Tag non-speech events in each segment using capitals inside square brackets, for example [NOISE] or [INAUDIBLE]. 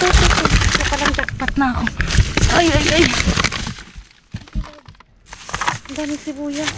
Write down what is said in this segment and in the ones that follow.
ito, ito, ito. Jackpot na ako. Ay, ay, ay. Ang daming sibuyas.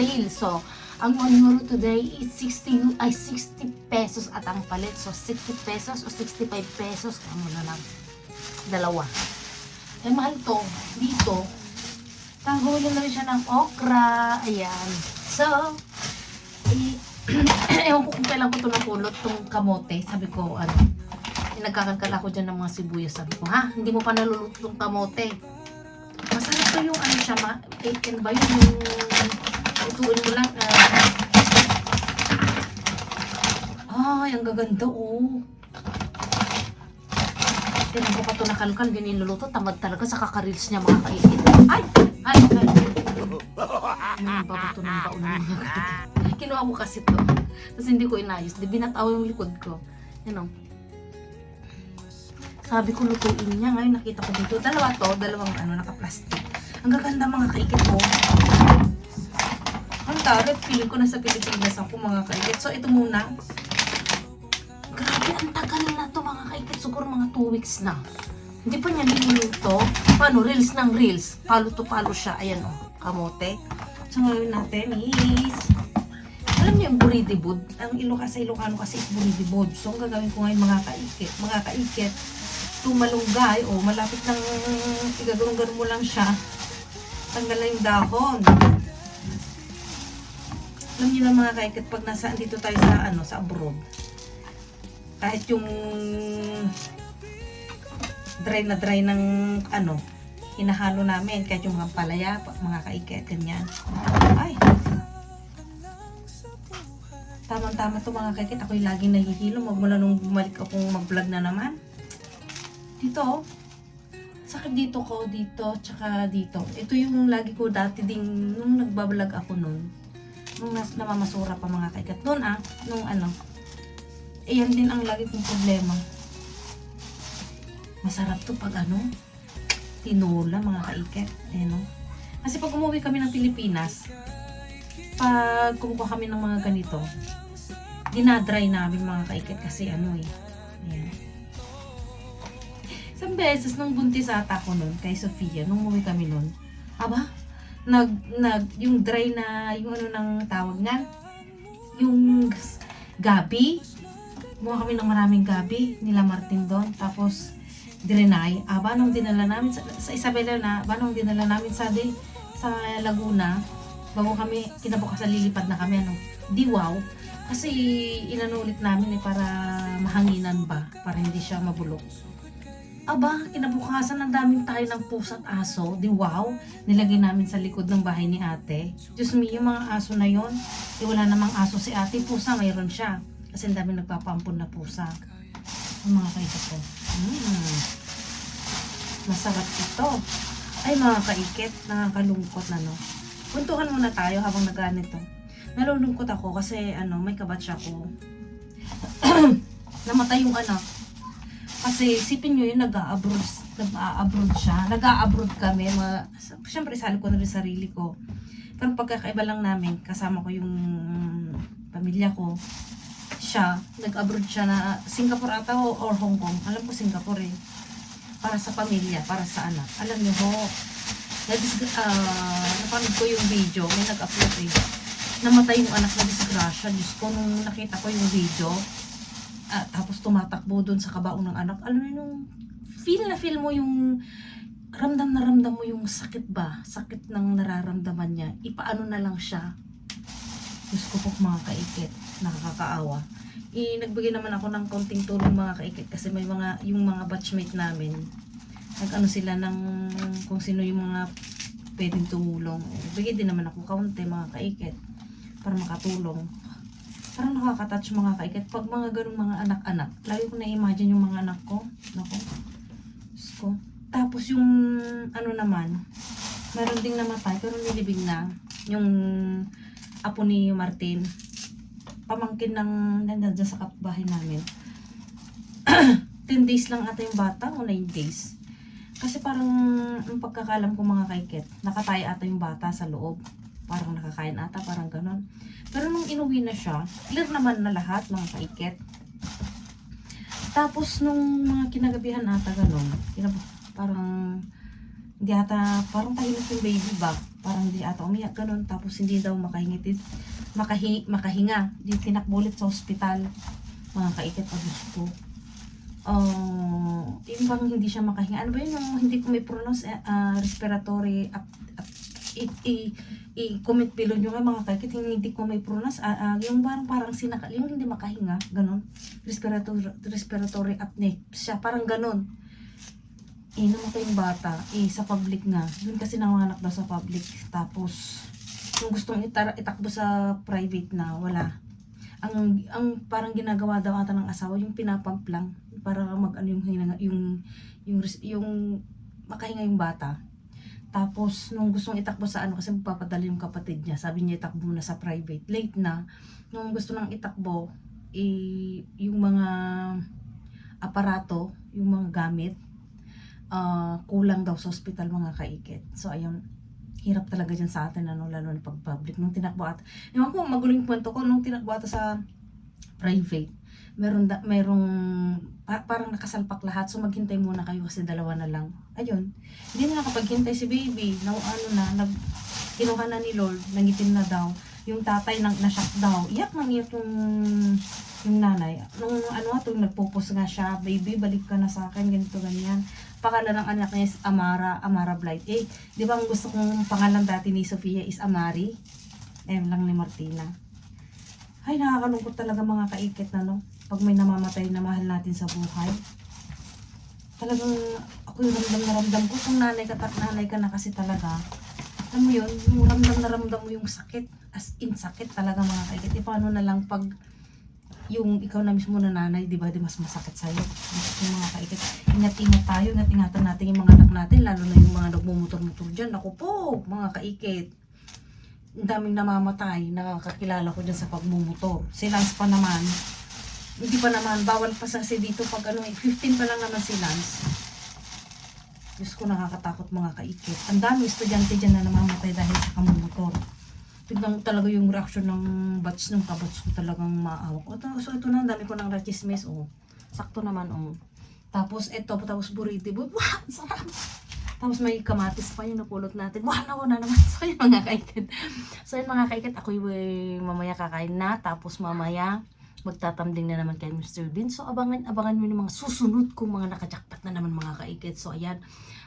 Nag-sale. So, ang one euro today is 60, ay 60 pesos at ang palit. So, 60 pesos o 65 pesos. Kamo na lang. Dalawa. Eh, mahal to. Dito. Tanghuli na rin siya ng okra. Ayan. So, [CLEARS THROAT] ewan ko kung kailan ko ito napulot, tong kamote. Sabi ko, ano, nagkakagkala ko dyan ng mga sibuyas. Sabi ko, ha? Hindi mo pa naluluto yung kamote. Masarap to yung ano siya, ma eh, ba yun? Yung lutuin mo lang. ah ay, ang gaganda, oh. Tinan ko pa ito nakalkal, hindi niluluto. Tamad talaga sa kakareels niya mga kaigit. Ay! Ay! Ay! Ano ba ito ng baon ng mga kaigit? Kinuha ko kasi to. Tapos hindi ko inayos. Di binataw yung likod ko. Yan o. Sabi ko lutuin niya. Ngayon nakita ko dito. Dalawa to. Dalawang ano, naka-plastic. Ang gaganda mga kaikit ko. Ang tarot. Feeling ko nasa Pilipinas ako mga kaikit. So ito muna. Grabe, ang tagal na to mga kaikit. Siguro mga 2 weeks na. Hindi pa niya niluluto. Paano? Reels ng reels. Palo to palo siya. Ayan o. Kamote. So ngayon natin is alam niyo yung buridibod? Ang Iloca sa Ilocano kasi is buridibod. So, ang gagawin ko ngayon mga kaikit, mga kaikit, tumalunggay, o malapit ng igagulong-gulong mo lang siya, tanggal na yung dahon. Alam niyo na mga kaikit, pag nasa dito tayo sa, ano, sa abroad, kahit yung dry na dry ng, ano, hinahalo namin, kahit yung mga palaya, mga kaikit, ganyan. Ay, Tamang-tama to mga kakit. Ako'y laging nahihilo. Magmula nung bumalik akong mag-vlog na naman. Dito, oh. Sakit dito ko, dito, tsaka dito. Ito yung lagi ko dati ding, nung nagbablog ako nun. Nung nas, namamasura pa mga kakit. Doon ah, nung ano. Eh, yan din ang lagi kong problema. Masarap to pag ano, tinola mga kaiket. Eh, no? Kasi pag umuwi kami ng Pilipinas, pag kumukuha kami ng mga ganito, dinadry namin mga kaikit kasi ano eh. Ayan. Isang beses nung buntis ata ko nun, kay Sofia, nung umuwi kami nun, aba, nag, nag, yung dry na, yung ano nang tawag nga, yung gabi, kumuha kami ng maraming gabi, nila Martin doon, tapos, drenay, aba, nung dinala namin, sa, sa Isabela na, aba, nung dinala namin sa, di, sa Laguna, bago kami, kinabukasan lilipad na kami, ano, di wow, kasi inanulit namin eh para mahanginan ba, para hindi siya mabulok. Aba, kinabukasan ang daming tayo ng pusa at aso, di wow, nilagay namin sa likod ng bahay ni ate. Diyos me, yung mga aso na yon, eh, wala namang aso si ate, pusa mayroon siya. Kasi ang daming nagpapampun na pusa. Ang mga kaikit ko. Mm. Masarap ito. Ay mga kaikit, nakakalungkot na no. Kuntuhan muna tayo habang nagganito. Nalulungkot ako kasi ano, may kabatch ako. [CLEARS THROAT] Namatay yung anak. Kasi sipin nyo yun, nag-a-abroad, nag-a-abroad siya. Nag-a-abroad kami. Mga, Siyempre, isali ko na rin sarili ko. Pero pagkakaiba lang namin, kasama ko yung pamilya ko. Siya, nag-abroad siya na Singapore ata o or Hong Kong. Alam ko Singapore eh. Para sa pamilya, para sa anak. Alam niyo ho, uh, napanood ko yung video, may nag-upload eh. Namatay yung anak na disgrasya. Diyos ko, nung nakita ko yung video, ah, tapos tumatakbo doon sa kabaong ng anak, alam mo yung feel na feel mo yung ramdam na ramdam mo yung sakit ba? Sakit ng nararamdaman niya. Ipaano na lang siya. Diyos ko po mga kaikit. Nakakaawa. I, nagbigay naman ako ng konting tulong mga kaikit kasi may mga, yung mga batchmate namin, nag-ano sila ng kung sino yung mga pwedeng tumulong. Bigay din naman ako kaunti mga kaikit. para makatulong. Parang nakaka-touch mga kaikit. Pag mga ganung mga anak-anak, lagi ko na-imagine yung mga anak ko. Nako. Ko. Tapos yung ano naman, meron ding namatay pero nilibing na. Yung apo ni Martin. Pamangkin ng nandiyan sa kapbahay namin. [CLEARS THROAT] 10 days lang ata yung bata o 9 days. Kasi parang ang pagkakalam ko mga kaiket, nakatay ata yung bata sa loob. Parang nakakain ata, parang ganon. Pero nung inuwi na siya, clear naman na lahat mga kaiket. Tapos nung mga kinagabihan ata kinab- parang hindi ata, parang tahimik yung baby ba? Parang hindi ata umiyak ganon. Tapos hindi daw makahingit, makahi, makahinga. Di tinakbulit sa ospital. Mga kaiket, abus ko. Oh, yung bang hindi siya makahinga. Ano ba yun yung hindi ko may pronounce eh, ah, respiratory ap, ap, i, i, i-comment below nyo kayo mga kakit, yung hindi ko may pronounce, ah, ah, yung parang parang sinaka, yung hindi makahinga, ganun, respiratory, respiratory apnea, siya, parang ganun. Eh, namatay yung bata, eh, sa public na, yun kasi nanganak daw sa public, tapos, yung gustong itara, itakbo sa private na, wala. Ang, ang parang ginagawa daw ata ng asawa, yung pinapump lang, para mag, ano yung, yung, yung, res- yung, makahinga yung bata. Tapos, nung gustong itakbo sa ano, kasi magpapadala yung kapatid niya, sabi niya itakbo muna sa private. Late na, nung gusto nang itakbo, eh, yung mga aparato, yung mga gamit, ah, kulang daw sa hospital mga kaikit. So, ayun, hirap talaga dyan sa atin, ano, lalo na pag public. Nung tinakbo at, ewan ko, magulo yung kwento ko, nung tinakbo ata sa private, meron, da, merong, pa- parang nakasalpak lahat, so maghintay muna kayo kasi dalawa na lang. Ayun, hindi na nakapaghintay si baby, na ano na, nag, kinuha na ni Lord, nangitim na daw, yung tatay nang na-shock daw, iyak nang iyak yung, yung nanay. Nung ano ito, nagpupus nga siya, baby, balik ka na sa akin, ganito, ganyan. Pakala ng anak niya is Amara, Amara Blight. Eh, di ba ang gusto kong pangalan dati ni Sofia is Amari? Eh, lang ni Martina. Ay, nakakalungkot talaga mga kaikit na no. Pag may namamatay na mahal natin sa buhay. Talagang ramdam na ramdam ko. Kung nanay ka, at nanay ka na kasi talaga. Alam mo yun, yung ramdam na ramdam mo yung sakit. As in sakit talaga mga kaikit. E paano na lang pag yung ikaw na mismo na nanay, di ba, di mas masakit sa'yo. Yung mga kaikit. Ingat-ingat tayo, ingat-ingatan natin yung mga anak natin, lalo na yung mga nagmumotor-motor dyan. Ako po, mga kaikit ang daming namamatay, nakakakilala ko dyan sa pagmumotor. Si Lance pa naman, hindi pa naman, bawal pa sa dito pag ano, eh, 15 pa lang naman si Lance. Diyos ko nakakatakot mga kaikit. Ang dami estudyante dyan na namamatay dahil sa kamumotor. Tignan talaga yung reaction ng batch ng kabats ko talagang maawa ko. Ito, so ito na, dami ko ng rachismes, oh. Sakto naman, oh. Tapos ito, tapos burrito. [LAUGHS] Wah, sarap! Tapos may kamatis pa yung napulot natin. Wah, nawa na naman. [LAUGHS] So yun mga kaikit. So yun mga kaikit, ako yung mamaya kakain na. Tapos mamaya magtatambling na naman kay Mr. Bean. So abangan, abangan mo yung mga susunod kong mga nakajakpat na naman mga kaikit. So ayan,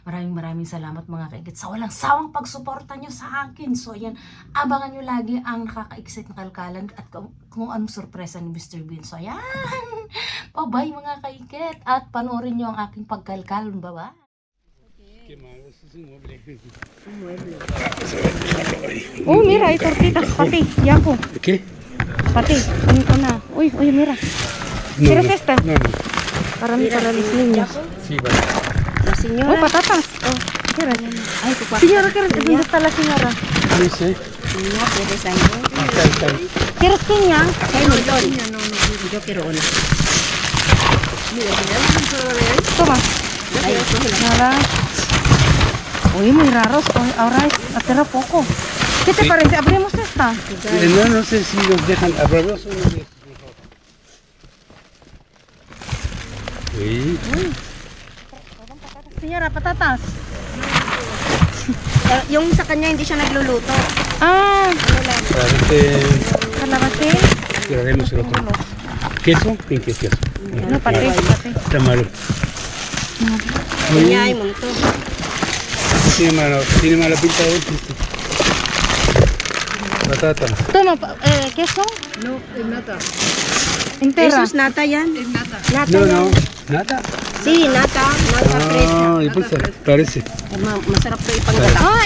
maraming maraming salamat mga kaikit sa walang sawang pagsuporta nyo sa akin. So ayan, abangan nyo lagi ang nakaka-excite na kalkalan at kung, kung anong sorpresa ni Mr. Bean. So ayan, [LAUGHS] bye-bye mga kaikit. At panoorin nyo ang aking pagkalkal. Bye-bye. Oh, mira, hay tortitas, pati, yako, ¿Qué? Pati, ano ko na. Uy, uy, mira, No, ¿Quieres no, esta? No, no. para, para los niños. Sí, vale. La señora. Oh, patatas. Oh, mira. Ay, tu Señora, ¿quieres, ¿dónde está la señora? No sé. Niña, ¿quieres está. ¿Quieres piña? No, no, no, yo quiero una. Mira, solo de ahí, Toma. ahí. Nada. Uy, muy raros. Ahora es, aterra poco. ¿Qué te Sí. parece? ¿Abrimos esta? Eh, No, no sé si nos dejan abrirlos o no. Sí. Señora, patatas. [LAUGHS] Yung sa kanya hindi siya nagluluto. Ah, calabacín. que haremos el otro. ¿Queso? ¿Quién qué queso? No, pati. Está malo. Kanya ay munto. Tiene mala, tiene mala pinta de. Batata. Toma, eh, queso No, es nata. Eso es nata yan. Es nata. Nata No, no. ¿Nata? Sí, nata. Nata fresca. Ah, y pues parece. Ma- masarap to ipanggalak. Ah.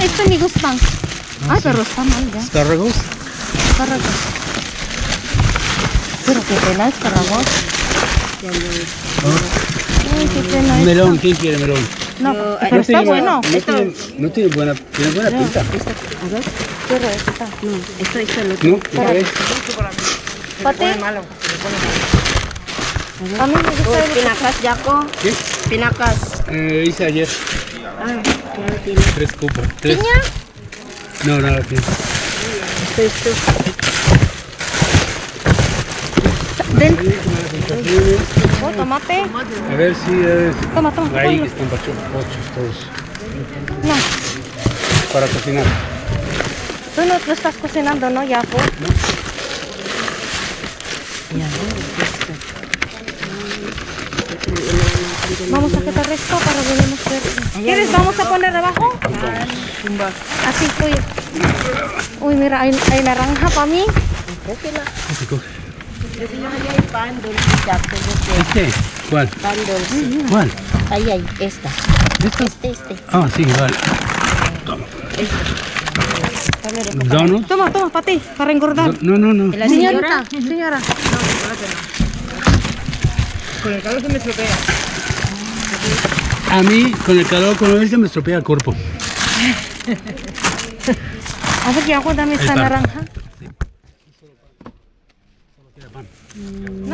Ay, pero está mal ya. Espárragos. Asparagus. Pero qué pena asparagus. Ay, qué pena esto. Melón, ¿quién quiere melón? No, pero está tiene, bueno. No tiene, no tiene buena, tiene buena pinta. A ver. Pero está. No, esto, esto no. ¿No? ¿Qué crees? Pati, a mí me gusta Oh, el pinakas, Jaco. ¿Qué? Pinakas. Eh, hice ayer Ah, lo tiene. tres cupos. Tres. piña. No, nada, piña. Esto. Oh, tomate. A ver si es... Toma, toma. Ahí ponlo. están pachos, pochos todos. No, Para cocinar. tú no lo estás cocinando, ¿no, Yapo? Vamos a quitar esto para volvemos a ver. ¿Quieres? Vamos a poner abajo. Así, uy. Uy, mira, hay, hay naranja para mí. Coge, ¿Este? ¿Cuál? Pan dulce. ¿Cuál? Ahí, ahí, esta. ¿Esta? Este, este. Ah, sí, vale. Toma. Este. Toma, toma, para ti, para engordar. No, no, no. ¿La señora? No. Con el calor se me estropea. A mí, con el calor, con el se me estropea el cuerpo. [LAUGHS] ¿Hace que agua también esta naranja?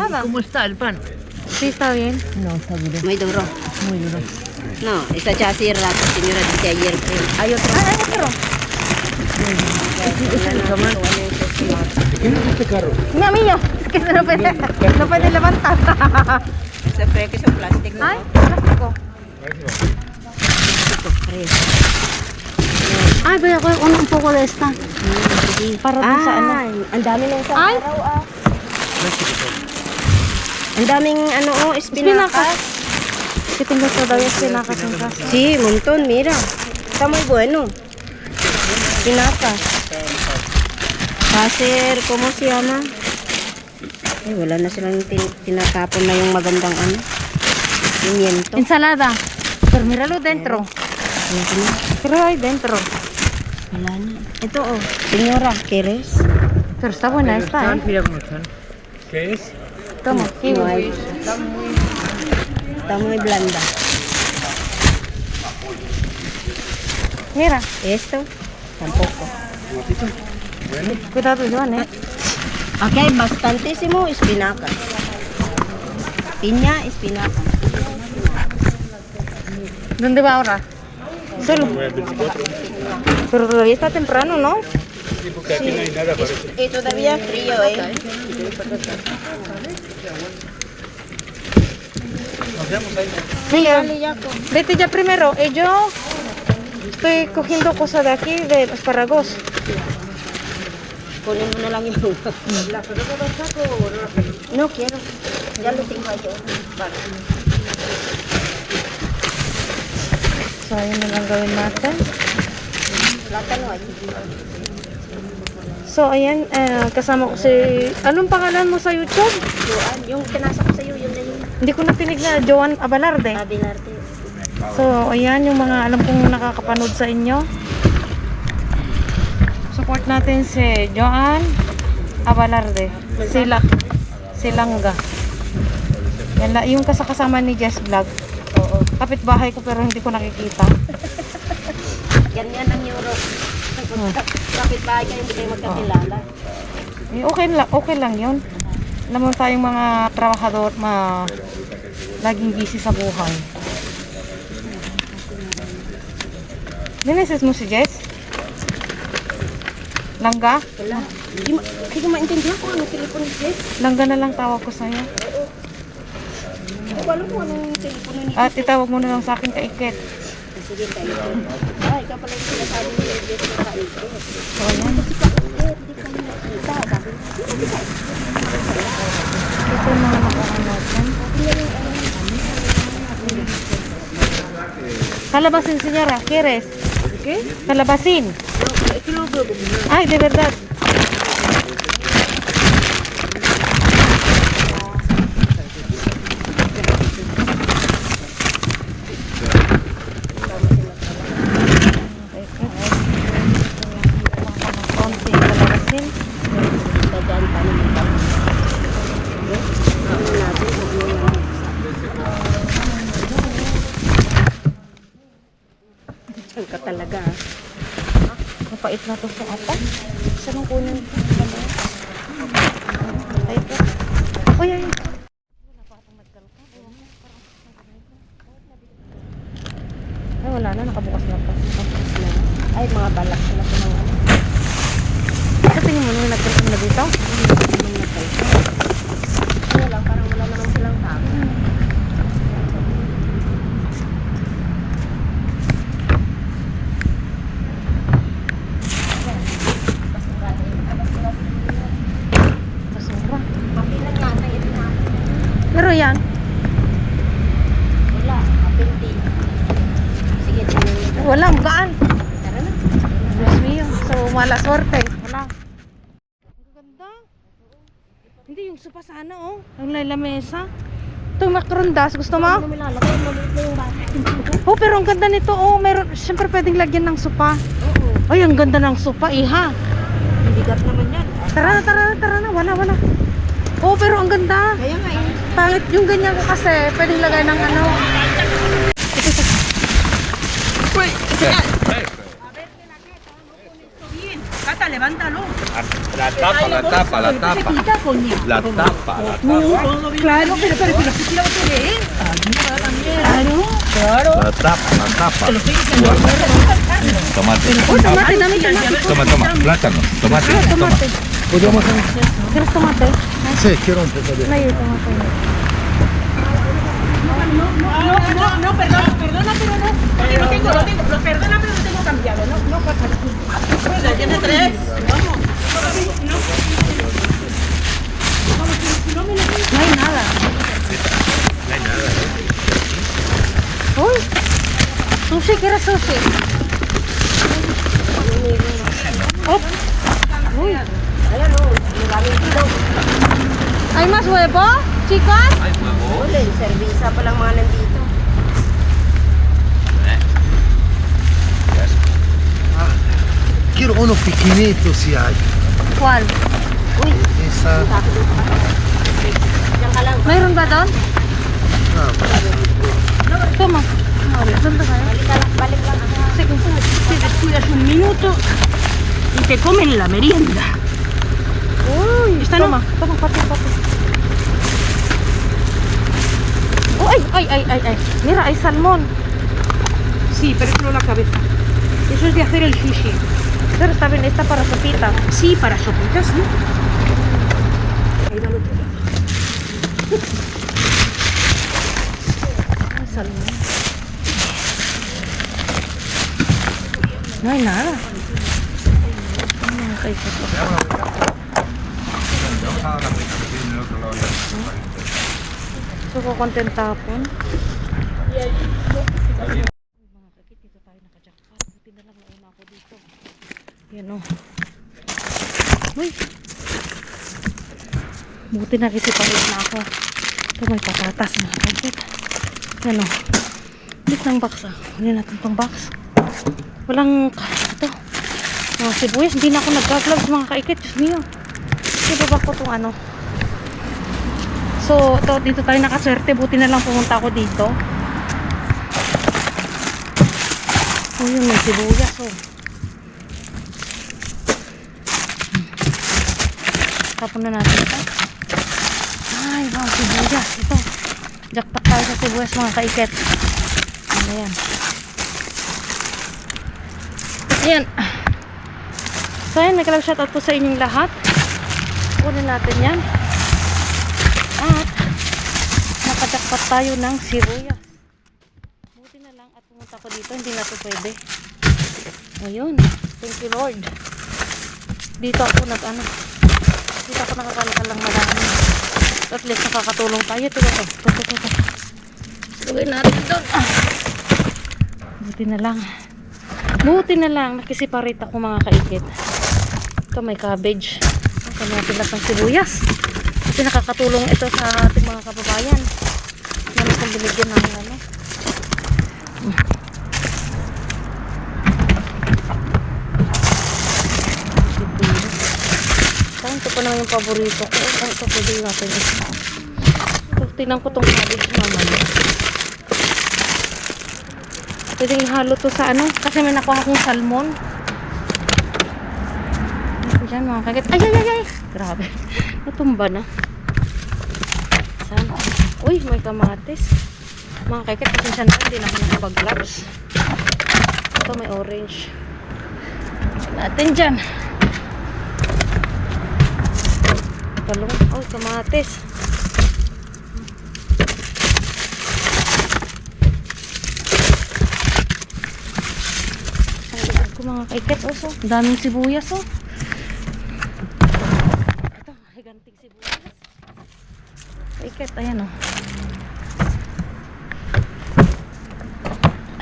Nada. ¿Cómo está el pan? Sí, está bien. No, está duro. Muy duro. Muy duro. No, esta chasirra la señora dice ayer que hay otro. Ah, hay otro. ¿Quién es este carro? No, mío. Es que se no puede, no puede levantar. Se cree que son plástico. Ay, plástico. Ay, voy a coger un, un poco de esta. Para. Ay, ang dami ng isang araw ah. Ang daming ano oh, Espinacas. espinacas. Que tengo todavía espinacas en casa. Sí, montón, mira. Está muy bueno. Espinacas. Ser, ¿cómo se llama? Ay, wala na silang tin- tinatapon na yung magandang ano. Pimiento. Ensalada. Pero míralo dentro. Pero hay dentro. Wala na. Ito oh, señora, ¿quieres? Pero está buena esta, ¿eh? ¿Qué es? Toma, No hay. Está muy blanda. Mira, Esto, tampoco. cuidado, Joan, ¿eh? Aquí hay bastantísimo espinacas. Piña, espinaca. ¿Dónde va ahora? Solo. Pero todavía está temprano, ¿no? Sí, porque aquí no hay nada para eso. Y todavía frío, ¿eh? Mira, vete ya primero. Eh, yo estoy cogiendo cosas de aquí, de espárragos. Kunin mo na lang yung No quiero. Ya lo tengo yo. So, ayun na lang gawin natin. Plátano ay. So, ayan, eh, kasama ko si... Anong pangalan mo sa YouTube? Joan, yung pinasa ko sa'yo, yun na yun. Hindi ko na tinignan. Joan Abalarde. Abinarte. So, ayan yung mga alam kong nakakapanood sa inyo. Support natin si Joan Abalarde. Sila. Silangga. Yan la, yung kasakasama ni Jess Vlog. Oo. Kapitbahay ko pero hindi ko nakikita. [LAUGHS] Ganyan ang Europe. Kapit bahay kayo, hindi kayo magkakilala. Eh, okay, lang, okay lang yun. Alam mo tayong mga trabahador, ma laging busy sa buhay. Dinesis mo si Jess? Langga? Wala. Hindi, ma- hindi ko maintindihan kung anong telepono ni Jess. Langga na lang tawag ko sa'yo. Hindi ko alam kung anong telepono ni At itawag mo na lang sa akin kaikit. Sige tayo. Ay, ikaw pala yung sinasabi ni Jess na kaikit. So, ayan. Ito mga nakarang natin. Kalabasin, señora. ¿Quieres? ¿Qué? Kalabasin. Ay, de verdad. konting kalabasin. Mapait na to sa ata. Saan ang kunin ko? Ay, ito. Uy, ay. Wala pa akong nagkalka. Ewan ko, parang- Ay, wala na. Nakabukas na to. Nakabukas na. Ay, mga balak sila po ng ano. Sa tingin mo nung nagkalka na dito? Yung nakal. Ano lang, parang wala naman silang tao. Basura. Mapilang yata ito na. Pero yan, Wala, mapinti. Sige, tingnan nito. wala. Gaan. Tara na. Diyos mio. So, mala swerte. Wala. Ang ganda. Hindi sopa sana, oh. Ang lamesa. Ito, macrondas. Gusto mo? Ano. Oh, pero ang ganda nito, oh. Meron, syempre pwedeng lagyan ng sopa. Oo. Ay, ang ganda ng sopa, iha. Bigat naman yan. Tara na, tara na, tara na. Wala, wala. Oh, pero ang ganda. Kaya nga eh. Pangit yung ganyan ko kasi. Pwedeng lagay ng ano. Ito, ito. La tapa, la tapa, la tapa. La tapa, la tapa. Claro, pero, pero, pero, si quiero que leer. Claro. La tapa, la tapa. Tomate. Oh, tomate, dami tomate. Toma, toma. Plátano. Tomate. Ah, Toma. tomate. ¿Podemos ¿Quieres tomate? Sí, quiero un poco de... No hay tomate. No, no, no, perdona, perdona, pero no. Porque no tengo, no tengo, perdona, pero no tengo cambiado. No, no pasa tiene tres. Vamos. No hay nada. Uy. Sushi, ¿quieres sushi? Oh. Uy. ¿Hay más huevo, chicas? Uli, servisa pa lang mga nandito. Quiero uno pequeñito si hay. ¿Cuál? Uy, lang. Mayroon ba doon? Ah, Toma. Doon ba tayo? Balik lang. Sige. Te descuidas un minuto y te comen la merienda. Uy, Esta toma. Toma, pati, pati. Oh, ay, ay, ay, ay, ay. Mira, hay salmón. Sí, pero es solo la cabeza. Eso es de hacer el sushi. Pero está bien, está para sopita. Sí, para sopitas, ¿no? Ahí va el otro. Salmón. No hay nada. No, kay So, Yan o. Uy! Buti na kisipalit na ako. Ito may patatas mga kakit. Yan o. Ulit ng box ah. Huli natin tong box. Walang, ito. Mga sibuyas. Hindi na ako nag-vlog mga kaikit. Diyos mio. Ito ba ko itong ano? So, to, dito tayo nakaswerte. Buti na lang pumunta ako dito. Oh, yun, may sibuyas, oh. Tapon na natin ito. Ay, wow, sibuyas. Ito. Jackpot tayo sa sibuyas, mga kaiket. Ano yan? Ayan. So, ayan, nagkalag shoutout po sa inyong lahat. Kunin natin yan. At, nakajakpat tayo ng sibuyas. Buti na lang at pumunta ko dito, hindi na to pwede. Ayun, thank you Lord. Dito ako nag ano, dito ako nakakalakal lang marami. At least nakakatulong tayo. Ito, ito, ito, ito, ito. Lagay natin doon. Ah. Buti na lang. Buti na lang, nakisiparate ako mga kaikit. Ito may cabbage. Ito natin lahat ng sibuyas. Kasi nakakatulong ito sa ating mga kababayan. Na kung binigyan ng ano. Parang ito pa naman yung paborito ko. Parang ito pwede natin. Tingnan ko tong cabbage naman. Pwede ihalo to sa ano. Kasi may nakuha akong salmon. Diyan mga kakit. Ay, ay, ay, ay. Grabe. [LAUGHS] Natumba na. Saan? Uy, may kamatis. Mga kakit, pasensya na hindi na ako nakapag-gloves. Ito may orange. Natin dyan. Talong. Oh, kamatis. Ang ko mga kaiket. Oh, so, daming sibuyas oh. Ito, higanting sibuyas. Kaiket, ayan oh.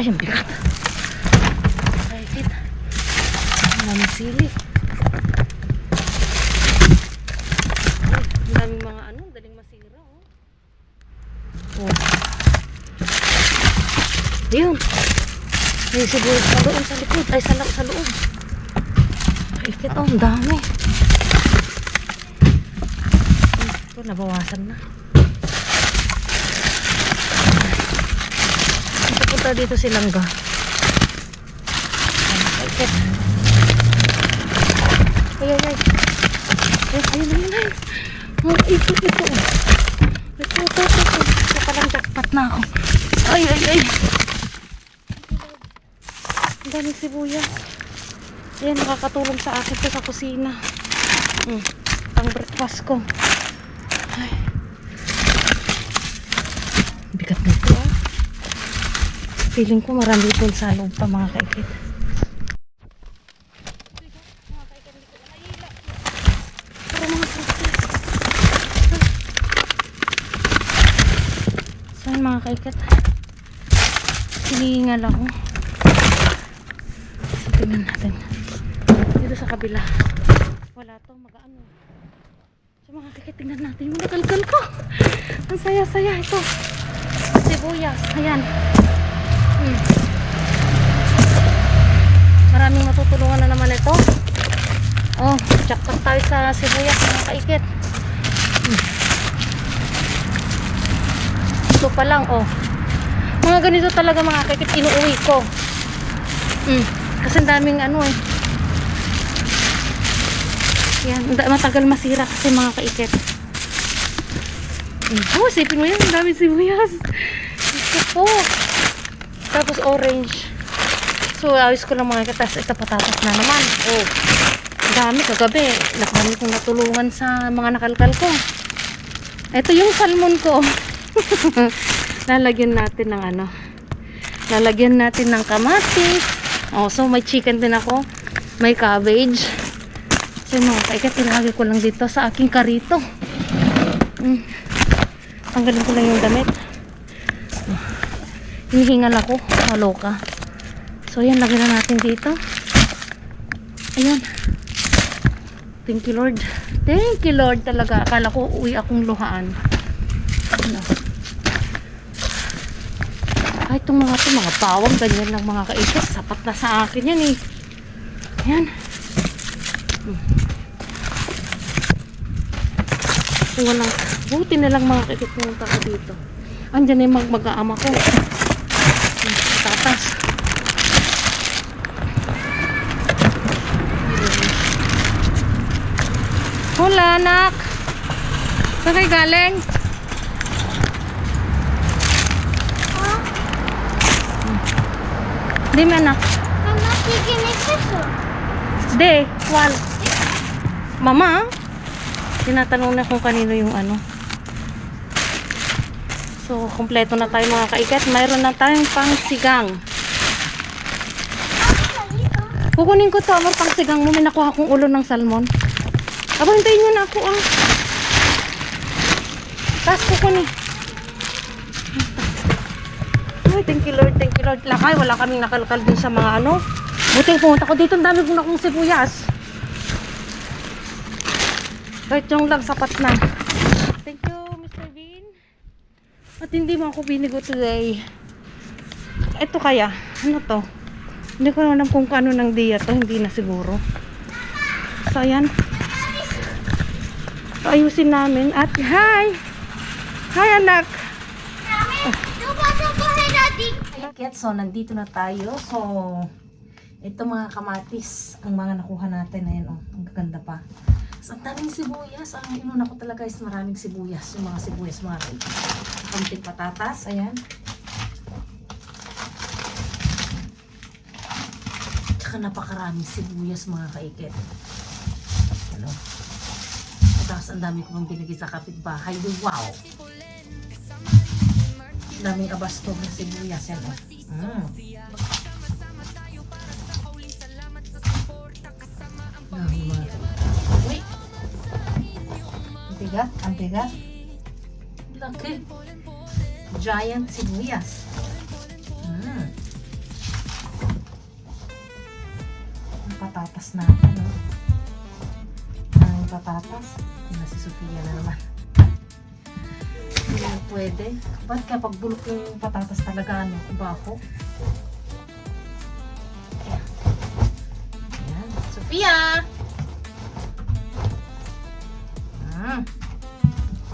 Ay, ang bigat. Kaiket. Ang sili. Ay, ang daming mga ano, daling masira oh. Oh. Ayun. May sibuyas pa doon sa likod. Ay, sa, sa loob. Ikit, oh, ang dami. Ito, nabawasan na. Punta dito si Langga. Ikit. Ay, ay, ay. Ay, ayun, ayun, ayun. Oh, ito, ito. Ito, ito, ito. ito. Palang jackpot na ako. Ay, ay, ay. Ang daming sibuyas. Yan, nakakatulong sa akin sa kusina. Mm, pang breakfast ko. Ay. Bigat nito ah. Feeling ko marami dun sa pa mga kaikit. Para mga frutas. Mga kaikit? Hinihingal ako. Tingnan natin. Dito sa kabila. Wala to, mag-ano. Sa mga kakit, tingnan natin yung nakalkal ko. Ang saya-saya ito. Sibuyas. Ayan. Hmm. Maraming matutulungan na naman ito. Oh, jackpot tayo sa sibuyas mga kaikit. Ito pa lang, oh. Mga ganito talaga mga kaikit, inuuwi ko. Hmm. Kasi ang daming ano eh. Yan, matagal masira kasi mga kaikit. Mm. Oh, sipin mo yan, ang daming sibuyas. Ito po. Tapos orange. So, ayos ko lang mga. Tapos ito patatas na naman. Oh, dami kagabi. Nakami kong natulungan sa mga nakalkal ko. Ito yung salmon ko. [LAUGHS] Lalagyan natin ng ano. Lalagyan natin ng kamatis. Oh, so may chicken din ako. May cabbage. So mga kaikat, ilagay ko lang dito sa aking karito. Mm. Tanggalin ko lang yung damit. Hinihingal ako. Maloka. So yan, lagyan na natin dito. Ayun. Thank you Lord. Thank you Lord talaga. Akala ko uwi akong luhaan. Ano? Kahit itong mga to, mga bawang, ganyan lang mga kaikis. Sapat na sa akin yan eh. Ayan. Hmm. Kung walang, buti na lang mga kaikis pumunta ka dito. Andyan na yung mag mag-aama ko. Hmm, Tatas. Hola, anak. Saan kayo galing? Di man anak. Mama, chicken is eso. De, wal. Mama, tinatanong na kung kanino yung ano. So, kompleto na tayo mga kaikat. Mayroon na tayong pang sigang. Kukunin ko to, amor, pang sigang mo. May nakuha kong ulo ng salmon. Aba, hintayin niyo na ako, ah. Tapos kukunin. Ay, thank you Lord, thank you Lord. Lakay, wala kaming nakalkal dun sa mga ano. Buting pumunta ko dito, ang dami kong sibuyas. Kahit yung lang sapat na. Thank you, Mr. Bean. At hindi mo ako binigo today. Ito kaya, ano to? Hindi ko alam kung kano ng dia to, hindi na siguro. So, ayan. Ayusin namin. At, hi! Hi, anak! Get, so nandito na tayo. So, Ito mga kamatis, ang mga nakuha natin. Ayan oh, ang gaganda pa. So, ang daming sibuyas. Ang inuna ko talaga is maraming sibuyas. Yung mga sibuyas, mga kaunting patatas. Ayan. Tsaka napakaraming sibuyas mga kaikit. Ano? Tapos ang dami ko pang binigay sa kapitbahay. Wow! Daming abasto ng sibuyas yan. Oh. Mm. Uy! Ang bigat, ang bigat. Laki. Giant sibuyas. Mm. Ang patatas natin. Oh. Ang patatas. Tingnan si Sofia na naman. Hindi pwede. Ba't kapag bulok yung patatas talaga, ano, bako? Ayan. Sofia! Ah.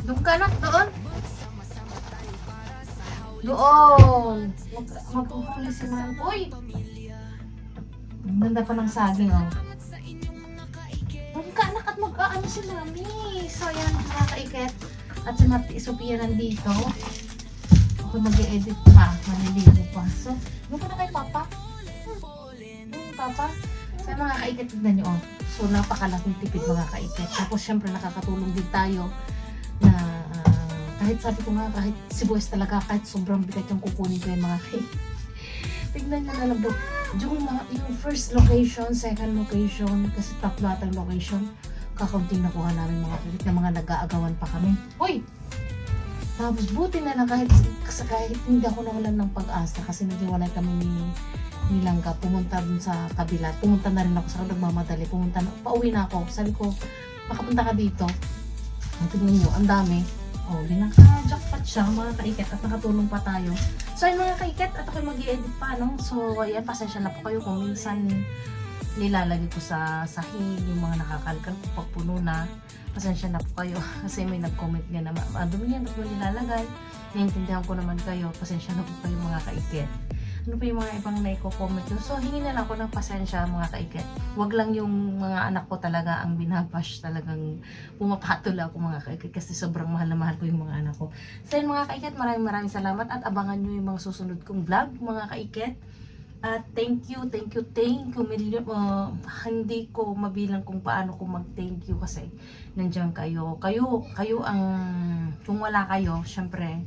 Doon ka na, doon. Doon. Mag maghuhuli si Ma'am. Uy! Ang ganda pa ng saging, oh. Doon ka, anak, at mag-aano si Mami. So, ayan, mga kaiket. At si Marti Sophia nandito. Ako mag-edit pa. Maliligo pa. So, doon ka na kay Papa. Hmm, Papa. Sa mga kaiket, tignan nyo, oh. So, napakalaking tipid mga kaiket. Tapos, syempre, nakakatulong din tayo na ah, kahit sabi ko nga, kahit sibuyas talaga, kahit sobrang bigat yung kukunin ko yung mga [LAUGHS] kaiket. Tignan nyo na lang. Yung, yung first location, second location, kasi tatlo atang location, kakaunting nakuha namin mga kulit na mga nag-aagawan pa kami. Hoy! Tapos buti na lang kahit, kahit hindi ako nawalan ng pag-asa kasi naghiwalay kami ni ni Langga, pumunta dun sa kabila. Pumunta na rin ako sa nagmamadali. Pumunta na, pauwi na ako. Sabi ko, makapunta ka dito. Ang tingnan nyo, ang dami. Oh, naka-jackpot siya, mga kaiket, at nakatulong pa tayo. So, ayun mga kaiket, at ako'y mag edit pa, no? So, ayan, pasensya na po kayo kung minsan nilalagay ko sa sahig, yung mga nakakalkal ko pag puno na. Pasensya na po kayo [LAUGHS] kasi may nag-comment nga naman, ah, dumi yan, ba't mo nilalagay? Naiintindihan ko naman kayo, pasensya na po kayo mga kaiket. Ano pa yung mga ibang naiko-comment yun? So, hingi na lang ako ng pasensya mga kaiket. Huwag lang yung mga anak ko talaga ang binabash talagang pumapatula ako mga kaiket kasi sobrang mahal na mahal ko yung mga anak ko. So, yun mga kaiket, maraming maraming salamat at abangan nyo yung mga susunod kong vlog mga kaiket. At thank you, thank you, thank you. Million, uh, hindi ko mabilang kung paano ko mag-thank you kasi nandiyan kayo. Kayo, kayo ang, kung wala kayo, syempre,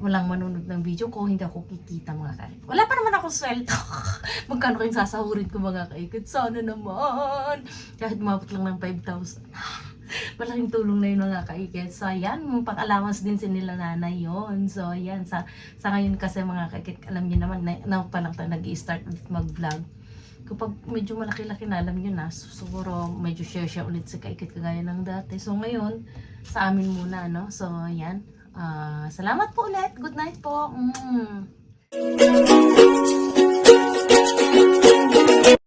walang manunod ng video ko, hindi ako kikita mga kaikit. Wala pa naman ako sweldo. [LAUGHS] Magkano kayong sasahurin ko mga kaikit? Sana naman. Kahit mabot lang ng 5,000. [LAUGHS] Malaking tulong na yun mga kaikit. So, ayan, pang-allowance din si nila nanay yon So, ayan, sa, sa ngayon kasi mga kaikit, alam niyo naman, na, na pa lang ulit mag-vlog. Kapag medyo malaki-laki na, alam niyo na, so, siguro medyo share-share ulit sa kaikit kagaya ng dati. So, ngayon, sa amin muna, no? So, ayan. Ah, salamat po ulit. Good night po. Mm.